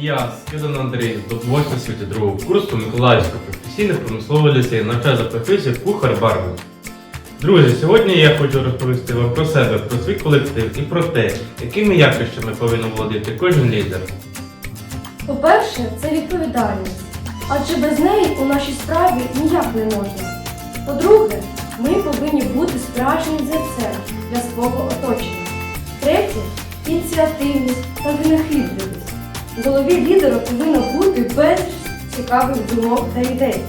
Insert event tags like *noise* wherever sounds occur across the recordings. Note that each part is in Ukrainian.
Я, Скидан Андрій, здобувач освіти другого курсу Миколаївського професійно-промислового ліцею, навчаю за професією кухар-бармен. Друзі, сьогодні я хочу розповісти вам про себе, про свій колектив і про те, якими якощами повинен володіти кожен лідер. По-перше, це відповідальність, адже без неї у нашій справі ніяк не можна. По-друге, ми повинні бути справжнім зерцем для свого оточення. Третє ініціативність та винахідливість. В голові лідера повинно бути безліч цікавих думок та ідей.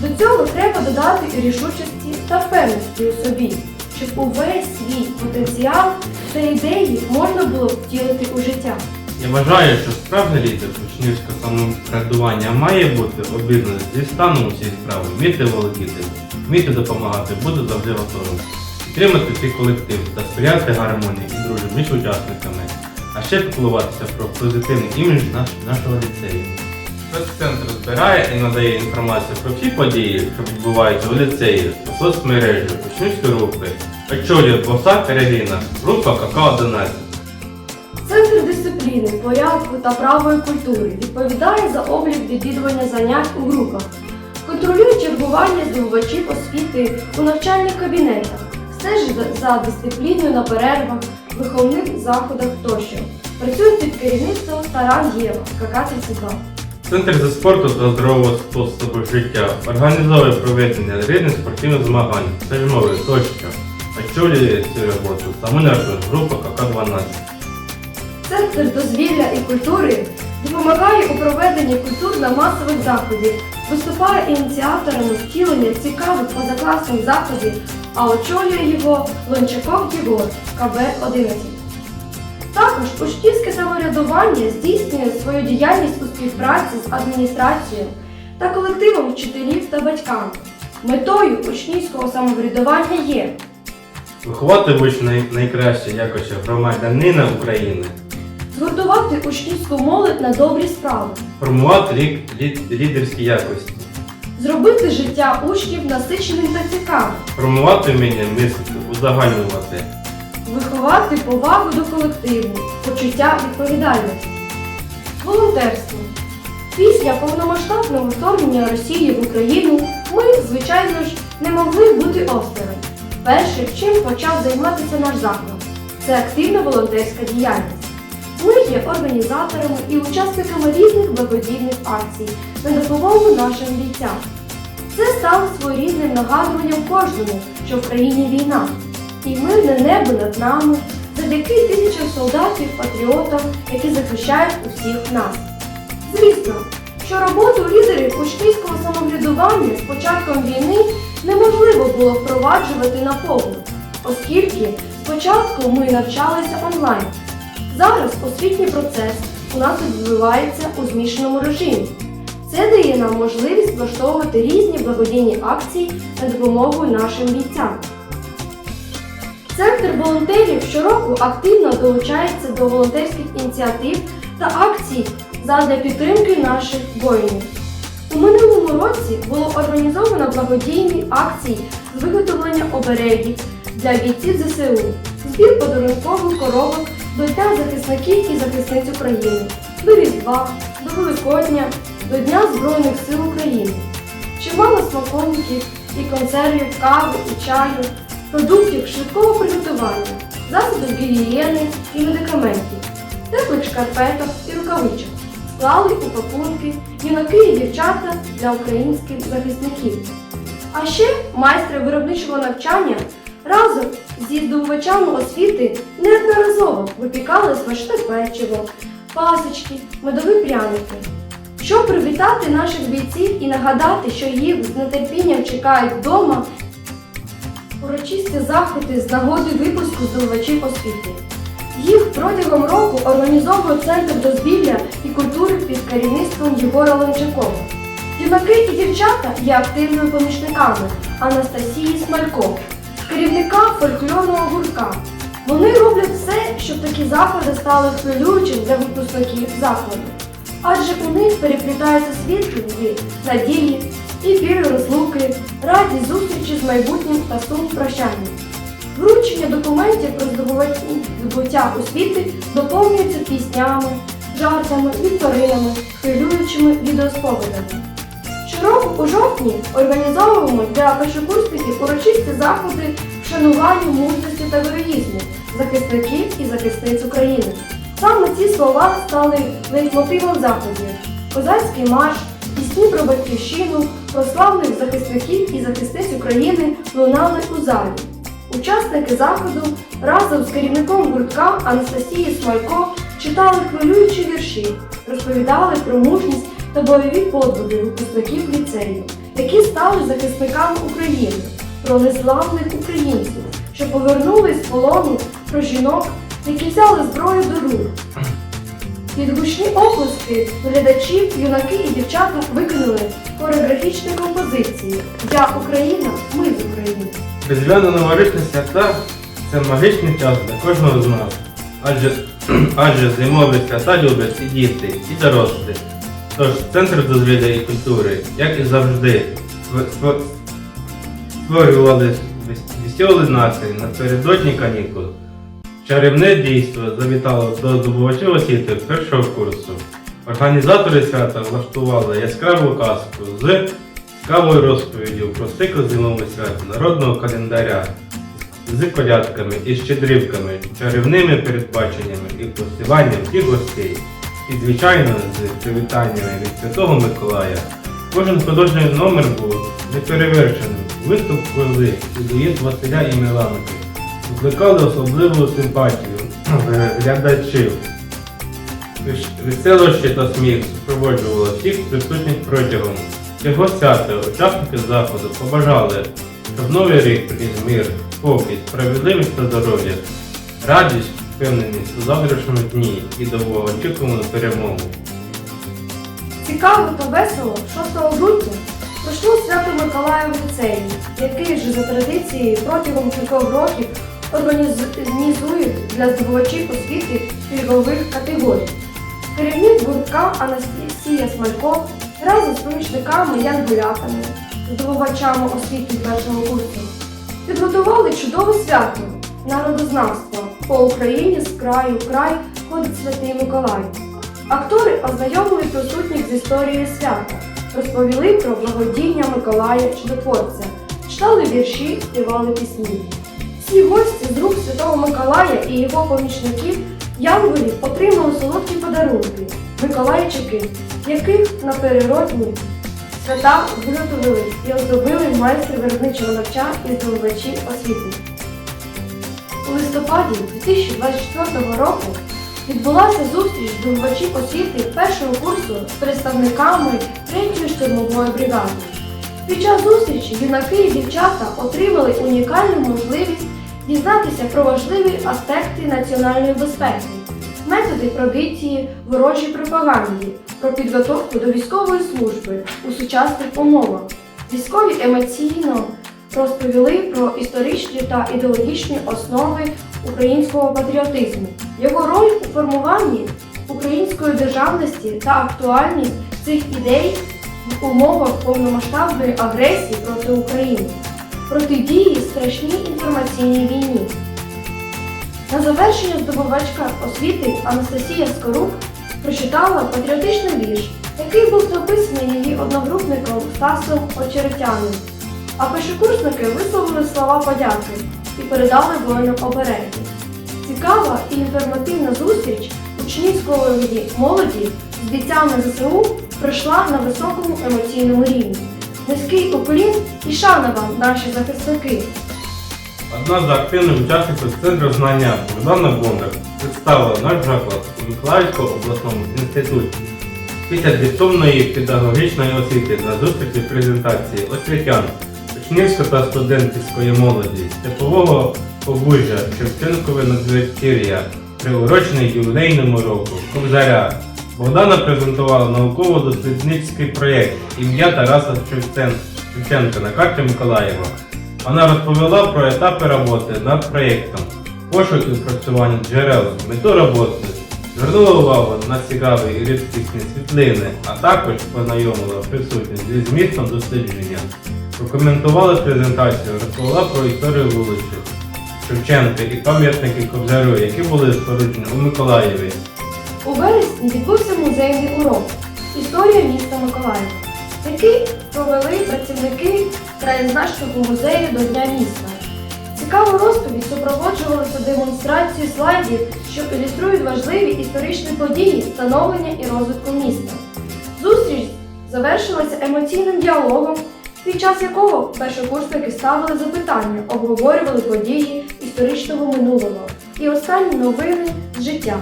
До цього треба додати і рішучості та впевненості у собі, щоб увесь свій потенціал та ідеї можна було втілити у життя. Я вважаю, що справжній лідер учнівського самоврядування має бути обізнаний зі станом усієї справи, вміти володіти, вміти допомагати, бути завжди готовим, підтримати свій колектив та сприяти гармонії і дружбі між учасниками, а ще піклуватися про позитивний імідж нашого ліцею. Прес-центр збирає і надає інформацію про всі події, що відбуваються у ліцеї, у соцмережі, учнівської групи, очолює Босак Кароліна, група КК-11. Центр дисципліни, порядку та правої культури відповідає за облік відвідування занять у групах, контролює чергування здобувачів освіти у навчальних кабінетах, стежить за дисципліною на перервах, виховних заходах тощо. Працює під керівництвом Таран Єва, КК-32. Центр за спорту та здорового способу життя організовує проведення різних спортивних змагань, перемови тощо. Очолює цю роботу самонаршова група КК-12. Центр дозвілля і культури допомагає у проведенні культурно-масових заходів, виступає ініціаторами втілення цікавих позакласних заходів, а очолює його Лончаков Єгор, КБ-11. Також учнівське самоврядування здійснює свою діяльність у співпраці з адміністрацією та колективом вчителів та батьками. Метою учнівського самоврядування є Виховати вищу найкраще якості громадянина України, згуртувати учнівську молодь на добрі справи. формувати лідерські якості, Зробити життя учнів насиченим та цікавим, формувати вміння мислити, узагальнювати, виховати повагу до колективу, почуття відповідальності. Волонтерство. Після повномасштабного вторгнення Росії в Україну ми, звичайно ж, не могли бути осторонь. Перше, чим почав займатися наш заклад, це активна волонтерська діяльність. Ми є організаторами і учасниками різних благодійних акцій на допомогу нашим бійцям. Це стало своєрідним нагадуванням кожному, що в країні війна, і мирне небо над нами завдяки тисячам солдатів, патріотам, які захищають усіх нас. Звісно, що роботу лідерів учнівського самоврядування з початком війни неможливо було впроваджувати на повну, оскільки спочатку ми навчалися онлайн. Зараз освітній процес у нас відбувається у змішаному режимі. Це дає нам можливість влаштовувати різні благодійні акції на допомогу нашим бійцям. Центр волонтерів щороку активно долучається до волонтерських ініціатив та акцій задля підтримки наших воїнів. У минулому році було організовано благодійні акції з виготовлення оберегів для бійців ЗСУ, збір подарункових коробок до Дня захисників і захисниць України, до Різдва, до Великодня, до Дня Збройних сил України. Чимало смаколиків і консервів, кави і чаю, продуктів швидкого приготування, засобів гігієни і медикаментів, теплих шкарпеток і рукавичок. Склали у пакунки юнаки і дівчата для українських захисників. А ще майстри виробничого навчання разом зі здобувачами освіти неодноразово випікали смачне печиво, пасочки, медові пряники. Щоб привітати наших бійців і нагадати, що їх з нетерпінням чекають вдома, урочисті заходи з нагоди випуску здобувачів освіти. Їх протягом року організовує Центр дозвілля і культури під керівництвом Єгора Лончакова. Юнаки і дівчата є активними помічниками Анастасії Смалько, керівника фольклорного гуртка. Вони роблять все, щоб такі заходи стали хвилюючим для випускників закладу. Адже у них переплітаються світлі надії і білі розлуки, раді зустрічі з майбутнім та сум прощання. Вручення документів про здобуття освіти доповнюється піснями, жартами, вікторинами, хвилюючими відеоспоvedами. Щороку у жовтні організовуємо для першокурсників урочисті заходи вшанування мужності та героїзму захисників і захисниць України. Саме ці слова стали лейтмотивом заходів. Козацький марш, пісні про батьківщину, про славних захисників і захисниць України лунали у залі. Учасники заходу разом з керівником гуртка Анастасією Смалько читали хвилюючі вірші, розповідали про мужність та бойові подвиги випускників ліцею, які стали захисниками України, про незламних українців, що повернулись з полону, про жінок, які взяли зброю до рук. Під гучні оплески глядачів, юнаки і дівчата виконали хореографічні композиції Я Україна, ми з України. Різдвяно новорічні свята це магічний час для кожного з нас. Адже, *clears throat* адже зимові свята люблять і діти, і дорослі. Тож центр дозвілля і культури, як і завжди, створювали вес- веселий настрій напередодні канікул. Чарівне дійство завітало до здобувачів освіти першого курсу. Організатори свята влаштували яскраву казку з цікавою розповіддю про цикл зимового свята народного календаря з колядками і щедрівками, чарівними передбаченнями і просиванням всіх гостей. І, звичайно, з привітаннями від Святого Миколая. Кожен художній номер був неперевершеним. Виступ кози і дуєт Василя і Міланки викликали особливу симпатію глядачів. Веш- Веселощі та сміх супроводжувало всіх присутніх протягом цього свята. Учасники заходу побажали, щоб новий рік приніс мир, спокій, справедливість та здоров'я, радість, впевненість у завтрашньому дні і довгоочікувану перемогу. Цікаво та весело 6 грудня пройшло свято Миколая ліцеї, який вже за традицією протягом кількох років організують для здобувачів освіти пільгових категорій. Керівник гуртка Анастасія Смалько разом з помічниками Янгулятами, здобувачами освіти першого курсу, підготували чудове свято народознавства по Україні з краю в край ходить Святий Миколай. Актори ознайомили присутніх з історією свята, розповіли про благодіння Миколая Чудотворця, читали вірші, співали пісні. Всі гості з рук Святого Миколая і його помічників Янголів отримали солодкі подарунки Миколайчики, яких напереродні свята виготовили і оздобили майстри виробничого навчання і здобувачі освіти. У листопаді 2024 року відбулася зустріч здобувачів освіти першого курсу з представниками 3-ї штурмової бригади. Під час зустрічі юнаки і дівчата отримали унікальну можливість дізнатися про важливі аспекти національної безпеки, методи пробиттії ворожій пропаганді, про підготовку до військової служби у сучасних умовах. Військові емоційно розповіли про історичні та ідеологічні основи українського патріотизму, його роль у формуванні української державності та актуальність цих ідей в умовах повномасштабної агресії проти України, протидії страшній інформаційній війні. На завершення здобувачка освіти Анастасія Скорук прочитала патріотичний вірш, який був написаний її одногрупником Стасом Очеретяним. А першокурсники висловили слова подяки і передали воїнам обереги. Цікава і інформативна зустріч учнівської молоді з бійцями ЗСУ пройшла на високому емоційному рівні. Низький уклін і шана вам, наші захисники! Одна з активних учасників центру знання Богдана Бондар представила наш заклад у Миколаївському обласному інституті. Після дипломної педагогічної освіти на зустрічі презентації освітян учнівської та студентської молоді Степового Побужжя Шевченкове надвечір'я, приурочений ювілейному року Кобзаря. Богдана презентувала науково-дослідницький проєкт ім'я Тараса Шевченка на карті Миколаєва. Вона розповіла про етапи роботи над проєктом, пошук і працювання джерел, мету роботи, звернула увагу на цікаві і рідкісні світлини, а також познайомила присутніх зі змістом дослідження, прокоментувала презентацію, розповіла про історію вулиці Шевченка і пам'ятники Кобзарю, які були споруджені у Миколаєві. У відбувся музейний урок Історія міста Миколаєва, який провели працівники краєзнавчого музею до Дня міста. Цікава розповідь супроводжувалася демонстрацією слайдів, що ілюструють важливі історичні події, становлення і розвитку міста. Зустріч завершилася емоційним діалогом, під час якого першокурсники ставили запитання, обговорювали події історичного минулого і останні новини з життя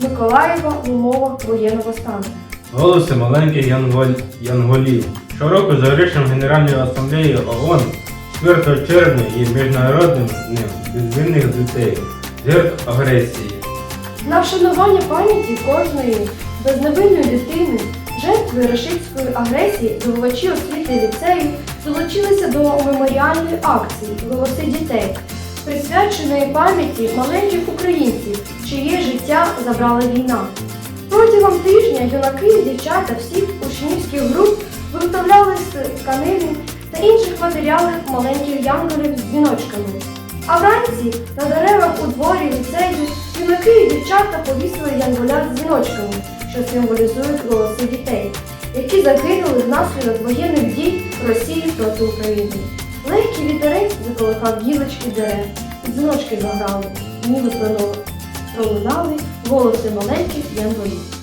Миколаєва в умовах воєнного стану. Голоси маленьких янгол- янголів. Щороку за рішенням Генеральної асамблеї ООН 4 червня є міжнародним днем безвинних дітей, жертв агресії. На вшанування пам'яті кожної безневинної дитини, жертви рашистської агресії, здобувачі освіти ліцею долучилися до меморіальної акції Голоси дітей, присвяченої пам'яті маленьких українців, чиє життя забрала війна. Протягом тижня юнаки і дівчата всіх учнівських груп виготовляли з тканини та інших матеріалів маленьких янголів з дзвіночками. А вранці на деревах у дворі ліцею юнаки і дівчата повісили янголят з дзвіночками, що символізують голоси дітей, які загинули внаслідок воєнних дій Росії проти України. Легкий вітерець заколихав гілочки дерев, дзвіночки заграли, ніби пролунали голоси маленьких янголів.